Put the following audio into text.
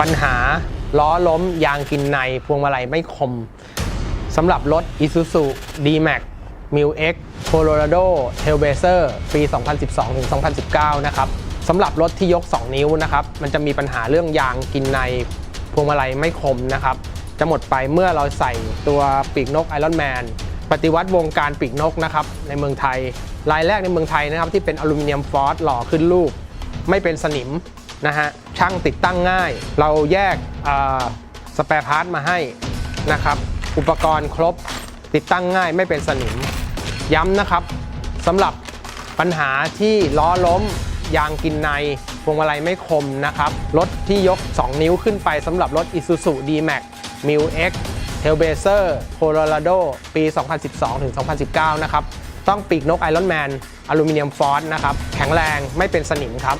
ปัญหาล้อล้ม ยางกินใน พวงมาลัยไม่คมสำหรับรถ Isuzu D-Max m i l X Colorado Trailblazer ปี 2012-2019 นะครับสำหรับรถที่ยก 2 นิ้วนะครับมันจะมีปัญหาเรื่องยางกินใน พวงมาลัยไม่คมนะครับจะหมดไปเมื่อเราใส่ตัวปีกนก Iron Man ปฏิวัติวงการปีกนกนะครับในเมืองไทย รายแรกในเมืองไทยนะครับที่เป็นอลูมิเนียมฟอสหล่อขึ้นรูป ไม่เป็นสนิม นะฮะช่างติดตั้งง่าย เราแยกสเปรพาร์ทมาให้นะครับ อุปกรณ์ครบติดตั้งง่ายไม่เป็นสนิม ย้ำนะครับสำหรับปัญหาที่ล้อล้ม ยางกินในพวงมาลัยไม่คมนะครับ รถที่ยก 2 นิ้วขึ้นไปสำหรับรถ Isuzu D-Max m i l X t a i l b a z e r Colorado ปี 2012-2019 นะครับ ต้องปีกนก Iron Man อลูมิเนียมฟอสนะครับ แข็งแรงไม่เป็นสนิมครับ